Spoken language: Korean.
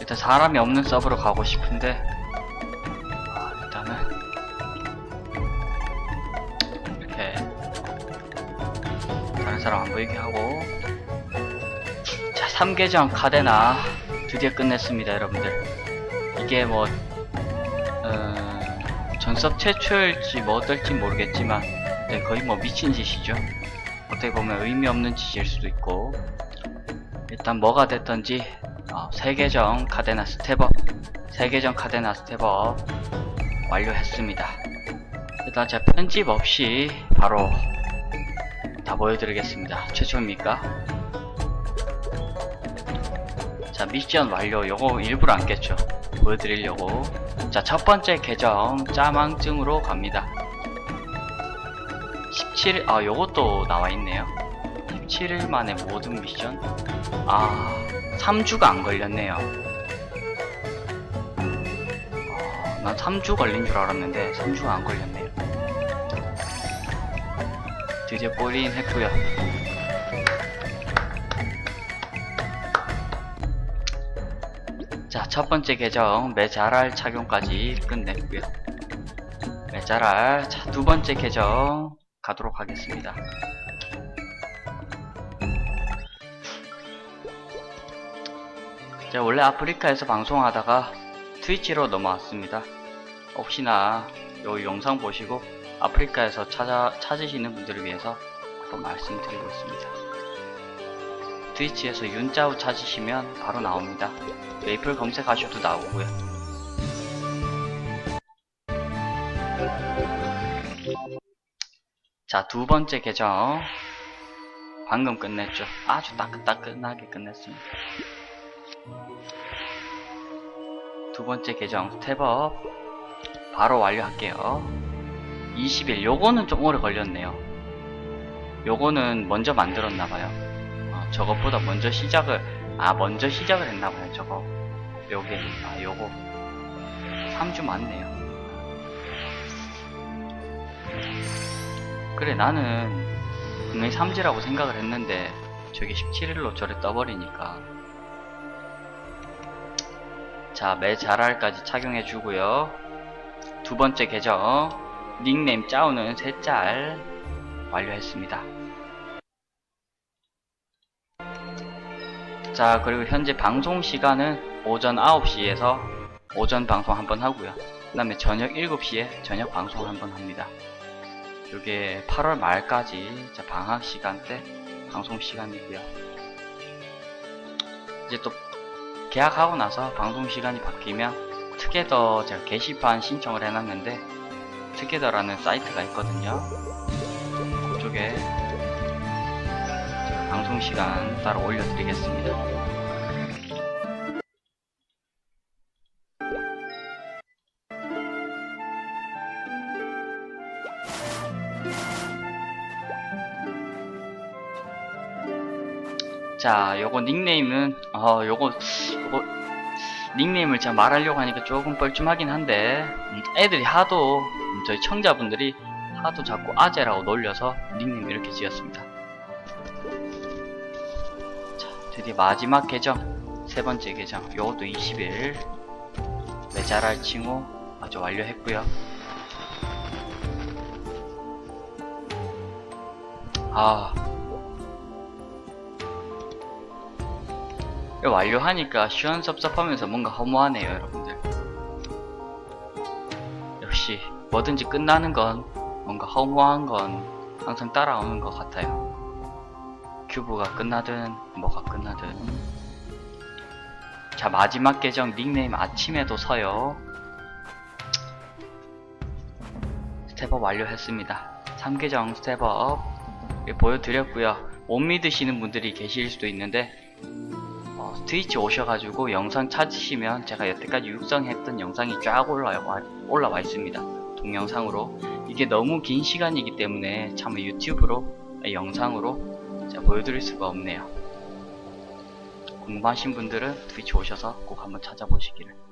일단 사람이 없는 서버로 가고 싶은데 아, 일단은 이렇게 다른 사람 안 보이게 하고. 자 3계정 카데나 드디어 끝냈습니다 여러분들. 이게 뭐 어, 전섭 최초일지 뭐 어떨지 모르겠지만 네, 거의 뭐 미친 짓이죠. 어떻게 보면 의미 없는 짓일 수도 있고. 일단 뭐가 됐던지 어, 세계정 카데나 스텝업 세계정 카데나 스텝업 완료했습니다. 일단 제가 편집 없이 바로 다 보여드리겠습니다. 최초입니까? 자 미션 완료. 요거 일부러 안 깼죠? 보여드리려고. 자 첫번째 계정 짜망증으로 갑니다. 17일 아 요것도 나와있네요. 17일 만에 모든 미션? 아 3주가 안 걸렸네요 아, 난 3주 걸린 줄 알았는데 3주가 안 걸렸네요 드디어 볼인 했고요 자, 첫 번째 계정 메자랄 착용까지 끝냈고요. 메자랄 자, 두 번째 계정 가도록 하겠습니다. 제가 원래 아프리카에서 방송하다가 트위치로 넘어왔습니다. 혹시나 요 영상 보시고 아프리카에서 찾아 찾으시는 분들을 위해서 한번 말씀드리고 있습니다. 트위치에서 윤짜우 찾으시면 바로 나옵니다. 메이플 검색하셔도 나오고요. 자, 두 번째 계정. 방금 끝냈죠. 아주 따끈따끈하게 끝냈습니다. 두 번째 계정 스텝업. 바로 완료할게요. 20일. 요거는 좀 오래 걸렸네요. 요거는 먼저 만들었나봐요. 어, 저것보다 먼저 시작을, 아, 먼저 시작을 했나봐요, 저거. 요게, 아, 요거. 3주 맞네요. 그래, 나는 분명히 3주라고 생각을 했는데, 저게 17일로 저래 떠버리니까. 자, 매 자랄까지 착용해 주고요. 두 번째 계정, 닉네임 짜오는 3짤 완료했습니다. 자 그리고 현재 방송 시간은 오전 9시에서 오전 방송 한번 하고요 그 다음에 저녁 7시에 저녁 방송 한번 합니다 이게 8월 말까지 자, 방학 시간 때 방송 시간이고요 이제 또 계약하고 나서 방송 시간이 바뀌면 특게더 제가 게시판 신청을 해놨는데 특게더라는 사이트가 있거든요 그쪽에 방송 시간 따로 올려드리겠습니다. 자, 요거 닉네임은 어, 요거 요거 닉네임을 제가 말하려고 하니까 조금 뻘쭘하긴 한데 음, 애들이 하도 음, 저희 청자분들이 하도 자꾸 아재라고 놀려서 닉네임 이렇게 지었습니다. 자, 드디어 마지막 계정 세 번째 계정 요것도 20일 메자랄 칭호 아주 완료했고요. 아 완료하니까 시원섭섭하면서 뭔가 허무하네요 여러분들. 역시 뭐든지 끝나는 건 뭔가 허무한 건 항상 따라오는 것 같아요. 큐브가 끝나든 뭐가 끝나든. 자 마지막 계정 닉네임 아침에도 서요. 스텝업 완료했습니다. 3계정 스텝업. 보여드렸고요. 못 믿으시는 분들이 계실 수도 있는데 어, 트위치 오셔가지고 영상 찾으시면 제가 여태까지 육성했던 영상이 쫙 올라와, 올라와 있습니다. 동영상으로. 이게 너무 긴 시간이기 때문에 참 유튜브로, 영상으로 보여드릴 수가 없네요. 궁금하신 분들은 트위치 오셔서 꼭 한번 찾아보시기를